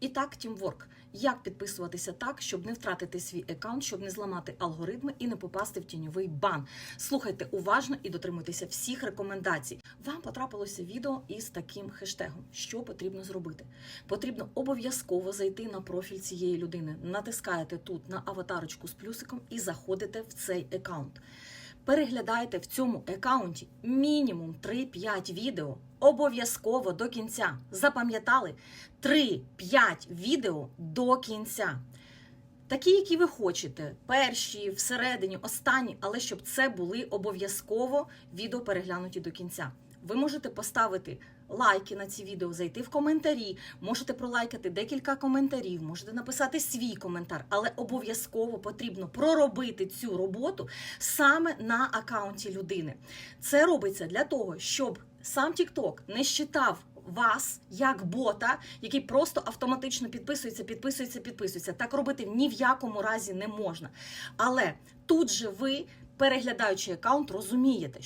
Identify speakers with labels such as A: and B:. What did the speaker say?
A: І так, тімворк. Як підписуватися так, щоб не втратити свій аккаунт, щоб не зламати алгоритми і не попасти в тіньовий бан? Слухайте уважно і дотримуйтеся всіх рекомендацій. Вам потрапилося відео із таким хештегом. Що потрібно зробити? Потрібно обов'язково зайти на профіль цієї людини. Натискаєте тут на аватарочку з плюсиком і заходите в цей аккаунт. Переглядайте в цьому аккаунті мінімум 3-5 відео обов'язково до кінця. Запам'ятали 3-5 відео до кінця. Такі, які ви хочете, перші, всередині, останні, але щоб це були обов'язково відео переглянуті до кінця. Ви можете поставити лайки на ці відео, зайти в коментарі, можете пролайкати декілька коментарів, можете написати свій коментар, але обов'язково потрібно проробити цю роботу саме на аккаунті людини. Це робиться для того, щоб сам TikTok не считав вас як бота, який просто автоматично підписується, підписується, підписується. Так робити ні в якому разі не можна. Але тут же ви, переглядаючи аккаунт, розумієте,